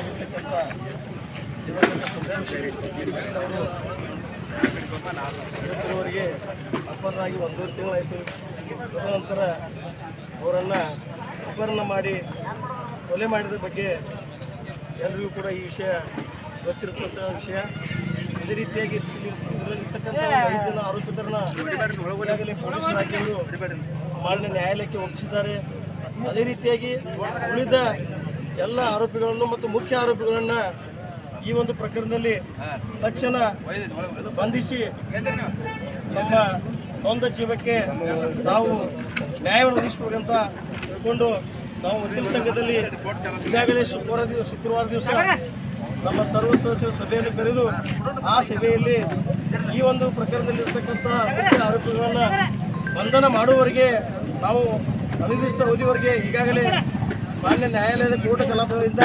ಆಗಿರ್ತಕ್ಕಂಥ ದಿವಂಗತ ಒಂದೂರು ಅವರು ಇವತ್ತಿನವರೆಗೆ ಅಪಹರಣರಾಗಿ ಒಂದೂವರೆ ತಿಂಗಳಾಯಿತು. ತದನಂತರ ಅವರನ್ನು ಅಪಹರಣ ಮಾಡಿ ಕೊಲೆ ಮಾಡಿದ ಬಗ್ಗೆ ಎಲ್ಲರಿಗೂ ಕೂಡ ಈ ವಿಷಯ ಗೊತ್ತಿರತಕ್ಕಂಥ ವಿಷಯ. ಇದೇ ರೀತಿಯಾಗಿ ಇದರಲ್ಲಿರ್ತಕ್ಕಂಥ ಐದು ಜನ ಆರೋಪಿತರನ್ನ ಈಗಾಗಲೇ ಪೊಲೀಸ್ ಇಲಾಖೆಯವರು ಮಾನ್ಯ ನ್ಯಾಯಾಲಯಕ್ಕೆ ಒಪ್ಪಿಸಿದ್ದಾರೆ. ಅದೇ ರೀತಿಯಾಗಿ ಉಳಿದ ಎಲ್ಲ ಆರೋಪಿಗಳನ್ನು ಮತ್ತು ಮುಖ್ಯ ಆರೋಪಿಗಳನ್ನು ಈ ಒಂದು ಪ್ರಕರಣದಲ್ಲಿ ತಕ್ಷಣ ಬಂಧಿಸಿ ನಮ್ಮ ನೊಂದ ಜೀವಕ್ಕೆ ನಾವು ನ್ಯಾಯವನ್ನು ಒದಗಿಸಬೇಕಂತ ತಿಳ್ಕೊಂಡು ನಾವು ವಕೀಲ ಸಂಘದಲ್ಲಿ ಈಗಾಗಲೇ ಶುಕ್ರವಾರ ದಿವಸ ಶುಕ್ರವಾರ ದಿವಸ ನಮ್ಮ ಸರ್ವ ಸದಸ್ಯರ ಸಭೆಯನ್ನು ಕರೆದು ಆ ಸಭೆಯಲ್ಲಿ ಈ ಒಂದು ಪ್ರಕರಣದಲ್ಲಿ ಇರ್ತಕ್ಕಂಥ ಮುಖ್ಯ ಆರೋಪಿಗಳನ್ನು ಬಂಧನ ಮಾಡುವವರೆಗೆ ನಾವು ಅನಿರ್ದಿಷ್ಟ ಅವಧಿವರೆಗೆ ಈಗಾಗಲೇ ಮಾನ್ಯ ನ್ಯಾಯಾಲಯದ ಕೂಟ ಕಲಾಪಗಳಿಂದ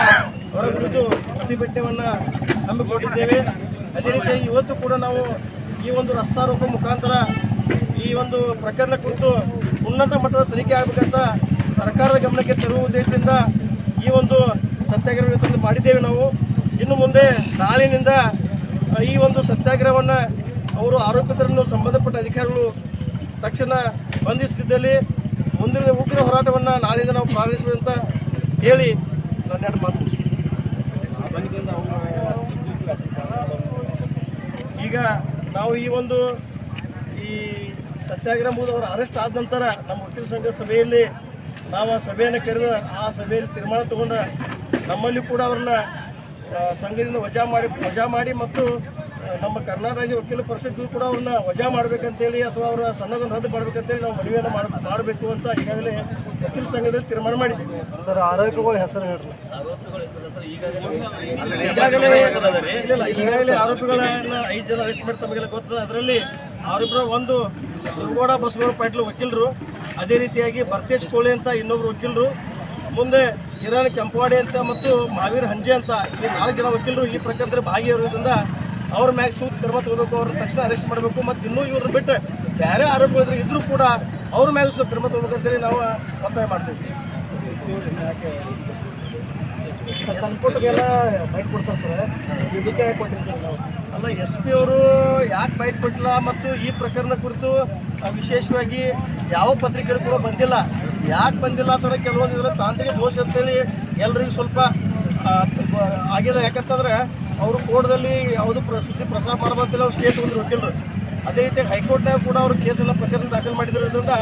ಹೊರಗುಳಿದು ಪ್ರತಿಭಟನೆಯನ್ನು ಹಮ್ಮಿಕೊಂಡಿದ್ದೇವೆ. ಅದೇ ರೀತಿ ಇವತ್ತು ಕೂಡ ನಾವು ಈ ಒಂದು ರಸ್ತಾರೋಪ ಮುಖಾಂತರ ಈ ಒಂದು ಪ್ರಕರಣ ಕುರಿತು ಉನ್ನತ ಮಟ್ಟದ ತನಿಖೆ ಆಗಬೇಕಂತ ಸರ್ಕಾರದ ಗಮನಕ್ಕೆ ತರುವ ಉದ್ದೇಶದಿಂದ ಈ ಒಂದು ಸತ್ಯಾಗ್ರಹ ಮಾಡಿದ್ದೇವೆ ನಾವು. ಇನ್ನು ಮುಂದೆ ನಾಳಿನಿಂದ ಈ ಒಂದು ಸತ್ಯಾಗ್ರಹವನ್ನು ಅವರು ಆರೋಪಿತರನ್ನು ಸಂಬಂಧಪಟ್ಟ ಅಧಿಕಾರಿಗಳು ತಕ್ಷಣ ಬಂಧಿಸುತ್ತಿದ್ದಲ್ಲಿ ಮುಂದಿನ ಉಗ್ರ ಹೋರಾಟವನ್ನು ನಾಳಿಂದ ನಾವು ಪ್ರಾರಂಭಿಸಬೇಕಂತ ಹೇಳಿ ನನ್ನ ಎರಡು ಮಾತು. ಈಗ ನಾವು ಈ ಒಂದು ಈ ಸತ್ಯಾಗ್ರಹ ಮೂಲ ಅವರು ಅರೆಸ್ಟ್ ಆದ ನಂತರ ನಮ್ಮ ವಕೀಲ ಸಂಘ ಸಭೆಯಲ್ಲಿ ನಾವು ಆ ಸಭೆಯನ್ನು ಕರೆದ ಆ ಸಭೆಯಲ್ಲಿ ತೀರ್ಮಾನ ತಗೊಂಡ ನಮ್ಮಲ್ಲಿ ಕೂಡ ಅವ್ರನ್ನ ಸಂಘದಿಂದ ವಜಾ ಮಾಡಿ ವಜಾ ಮಾಡಿ ಮತ್ತು ನಮ್ಮ ಕರ್ನಾಟಕ ರಾಜ್ಯ ವಕೀಲ ಪರಿಷತ್ಗೂ ಕೂಡ ಅವ್ರನ್ನ ವಜಾ ಮಾಡಬೇಕಂತೇಳಿ ಅಥವಾ ಅವರ ಸಣ್ಣದನ್ನು ರದ್ದು ಮಾಡಬೇಕಂತೇಳಿ ನಾವು ಮನವಿಯನ್ನು ಮಾಡ ಮಾಡಬೇಕು ಅಂತ ಈಗಾಗಲೇ ವಕೀಲ ಸಂಘದಲ್ಲಿ ತೀರ್ಮಾನ ಮಾಡಿದ್ದೀವಿ ಸರ್ ಆರೋಪಿಗಳ ಹೆಸರು ಹೇಳಿ ಈಗಾಗಲೇ ಇಲ್ಲ ಈಗಾಗಲೇ ಆರೋಪಿಗಳನ್ನ ಐದು ಜನ ಅರೆಸ್ಟ್ ಮಾಡಿ ತಮಗೆಲ್ಲ ಗೊತ್ತದ. ಅದರಲ್ಲಿ ಆರೋಪಿಗಳ ಒಂದು ಸುಗೋಡ ಬಸಗೌಡ ಪಾಟೀಲ್ ವಕೀಲರು ಅದೇ ರೀತಿಯಾಗಿ ಭರ್ತೇಶ್ ಕೋಳಿ ಅಂತ ಇನ್ನೊಬ್ರು ವಕೀಲರು ಮುಂದೆ ಕಿರಣ್ ಕೆಂಪವಾಡಿ ಅಂತ ಮತ್ತು ಮಹಾವೀರ್ ಹಂಜೆ ಅಂತ ಈ ನಾಲ್ಕು ಜನ ವಕೀಲರು ಈ ಪ್ರಕರಣದಲ್ಲಿ ಭಾಗಿಯಾಗಿರೋದ್ರಿಂದ ಅವ್ರ ಮ್ಯಾಗ ಸೂತ್ ಕ್ರಮ ತಗೋಬೇಕು ಅವ್ರನ್ನ ತಕ್ಷಣ ಅರೆಸ್ಟ್ ಮಾಡಬೇಕು ಮತ್ತು ಇನ್ನೂ ಇವ್ರನ್ನ ಬಿಟ್ಟು ಬೇರೆ ಆರೋಪಿಗಳಿದ್ರೆ ಇದ್ರೂ ಕೂಡ ಅವ್ರ ಮ್ಯಾಗ ಸೂತ್ ಕ್ರಮ ತಗೋಬೇಕಂತೇಳಿ ನಾವು ಒತ್ತಾಯ ಮಾಡ್ತೀವಿ. ಅಲ್ಲ ಎಸ್ ಪಿ ಅವರು ಯಾಕೆ ಬೈಟ್ ಕೊಟ್ಟಿಲ್ಲ ಮತ್ತು ಈ ಪ್ರಕರಣ ಕುರಿತು ವಿಶೇಷವಾಗಿ ಯಾವ ಪತ್ರಿಕೆಗಳು ಕೂಡ ಬಂದಿಲ್ಲ. ಯಾಕೆ ಬಂದಿಲ್ಲ ಅಂತಂದ್ರೆ ಕೆಲವೊಂದು ಇದ್ರೆ ತಾಂತ್ರಿಕ ದೋಷ ಅಂತೇಳಿ ಎಲ್ರಿಗೂ ಸ್ವಲ್ಪ ಆಗಿಲ್ಲ. ಯಾಕಂತಂದ್ರೆ ಅವರು ಕೋರ್ಟ್ದಲ್ಲಿ ಯಾವುದು ಪ್ರ, ಸುದ್ದಿ ಪ್ರಸಾರ ಮಾಡಬಂತಿಲ್ಲ ಅವ್ರು ಸ್ಟೇ ಒಂದು ವಕೀಲರು. ಅದೇ ರೀತಿ ಹೈಕೋರ್ಟ್ನಾಗ ಕೂಡ ಅವರು ಕೇಸೆಲ್ಲ ಪ್ರಕರಣ ದಾಖಲು ಮಾಡಿದ್ರಿಂದ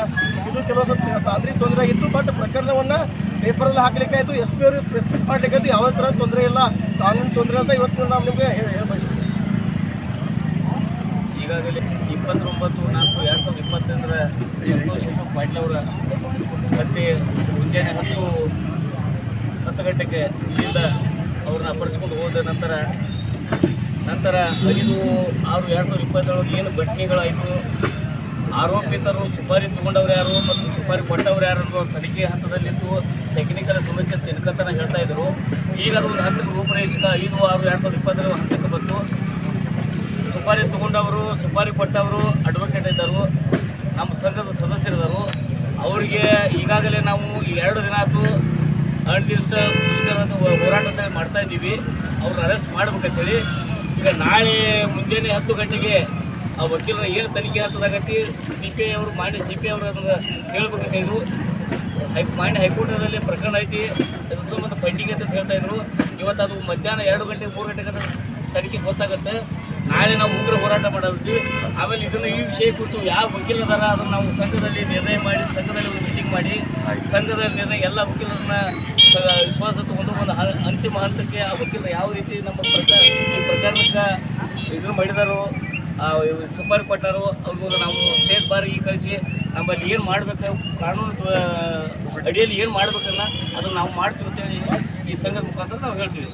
ಇದು ಕೆಲವು ಸ್ವಲ್ಪ ತಾಂತ್ರಿಕ ತೊಂದರೆ ಆಗಿತ್ತು ಬಟ್ ಪ್ರಕರಣವನ್ನು ಪೇಪರಲ್ಲಿ ಹಾಕಲಿಕ್ಕೆ ಆಯಿತು. ಎಸ್ ಪಿ ಅವರು ಪ್ರೆಸ್ ಮಾಡಲಿಕ್ಕೆ ಆಯಿತು. ಯಾವ ಥರ ತೊಂದರೆ ಇಲ್ಲ, ಕಾನೂನು ತೊಂದರೆ ಅಂತ ಇವತ್ತು ನಾವು ನಿಮಗೆ ಹೇಳಿ ಬಯಸ್ತೀವಿ. ಈಗಾಗಲೇ ಇಪ್ಪತ್ತೊಂಬತ್ತು, ನಾಲ್ಕು, ಎರಡು ಸಾವಿರದ ಇಪ್ಪತ್ತೊಂದರ ಅಶೋಕ್ ಪಾಟೀಲ್ ಅವರ ಮತ್ತೆ ಮುಂಜಾನೆ ಹತ್ತು ಹತ್ತು ಗಂಟೆಗೆ ಇಲ್ಲಿಂದ ಅವ್ರನ್ನ ಅಪ್ಪರಿಸ್ಕೊಂಡು ಹೋದ ನಂತರ ನಂತರ ಐದು ಆರು ಎರಡು ಸಾವಿರದ ಇಪ್ಪತ್ತೇಳಕ್ಕೆ ಏನು ಘಟನೆಗಳಾಯಿತು, ಆರೋಪಿತರು ಸುಪಾರಿ ತೊಗೊಂಡವ್ರು ಯಾರು ಮತ್ತು ಸುಪಾರಿ ಕೊಟ್ಟವ್ರು ಯಾರು ಅನ್ನೋ ತನಿಖೆ ಹಂತದಲ್ಲಿದ್ದು ಟೆಕ್ನಿಕಲ್ ಸಮಸ್ಯೆ ತಿನ್ಕತನ ಹೇಳ್ತಾ ಇದ್ರು. ಈಗ ಒಂದು ಹಂತಕ್ಕೆ ರೂಪರೇಷಕ ಐದು ಆರು ಎರಡು ಸಾವಿರದ ಇಪ್ಪತ್ತರ ಹಂತಕ್ಕೆ ಬಂತು. ಸುಪಾರಿ ತಗೊಂಡವರು, ಸುಪಾರಿ ಕೊಟ್ಟವರು ಅಡ್ವೊಕೇಟ್ ಇದ್ದರು. ನಮ್ಮ ಸಂಘದ ಸದಸ್ಯರಿದ್ದರು. ಅವರಿಗೆ ಈಗಾಗಲೇ ನಾವು ಎರಡು ದಿನ ಆಯ್ತು ಅನಿರ್ದಿಷ್ಟ ಹೋರಾಟ ಮಾಡ್ತಾ ಇದ್ದೀವಿ. ಅವ್ರನ್ನ ಅರೆಸ್ಟ್ ಮಾಡ್ಬೇಕಂತೇಳಿ. ಈಗ ನಾಳೆ ಮುಂಜಾನೆ ಹತ್ತು ಗಂಟೆಗೆ ಆ ವಕೀಲರ ಏನು ತನಿಖೆ ಆಗ್ತದಾಗತ್ತಿ ಸಿ ಪಿ ಐ ಅವರು ಮಾನ್ಯ ಸಿ ಪಿ ಐ ಅವರು ಅದನ್ನು ಹೇಳ್ಬೇಕಂತಿದ್ರು ಹೈ ಮಾನ್ಯ ಹೈಕೋರ್ಟ್ನಲ್ಲಿ ಪ್ರಕರಣ ಐತಿ. ಅದ್ರ ಸಂಬಂಧ ಪೆಂಡಿಂಗ್ ಅಂತ ಹೇಳ್ತಾ ಇದ್ರು. ಇವತ್ತು ಅದು ಮಧ್ಯಾಹ್ನ ಎರಡು ಗಂಟೆ ಮೂರು ಗಂಟೆಗೆ ತನಿಖೆ ಗೊತ್ತಾಗುತ್ತೆ. ನಾಳೆ ನಾವು ಉಗ್ರ ಹೋರಾಟ ಮಾಡಿರ್ತೀವಿ ಆಮೇಲೆ ಇದನ್ನು ಈ ವಿಷಯ ಕುರಿತು ಯಾವ ವಕೀಲದಾರ ಅದನ್ನು ನಾವು ಸಂಘದಲ್ಲಿ ನಿರ್ಣಯ ಮಾಡಿ ಸಂಘದಲ್ಲಿ ಒಂದು ಮೀಟಿಂಗ್ ಮಾಡಿ ಸಂಘದಲ್ಲಿ ನಿರ್ಣಯ ಎಲ್ಲ ವಕೀಲರನ್ನ ವಿಶ್ವಾಸ ತಗೊಂಡು ಒಂದು ಅಂತಿಮ ಹಂತಕ್ಕೆ ಆ ವಕೀಲ ಯಾವ ರೀತಿ ನಮ್ಮ ಪ್ರಕಾರ ಈ ಪ್ರಕರಣಕ್ಕೆ ಇದನ್ನು ಮಾಡಿದಾರೋ ಸುಪಾರಿ ಕೊಟ್ಟರು ಅವ್ರಿಗೂ ನಾವು ಸ್ಟೇಟ್ ಬಾರಿಗೆ ಕಳಿಸಿ ನಮ್ಮಲ್ಲಿ ಏನು ಮಾಡಬೇಕು ಕಾನೂನು ಅಡಿಯಲ್ಲಿ ಏನು ಮಾಡ್ಬೇಕನ್ನ ಅದನ್ನು ನಾವು ಮಾಡ್ತೀವಿ ಅಂತೇಳಿ ಈ ಸಂಘದ ಮುಖಾಂತರ ನಾವು ಹೇಳ್ತೀವಿ.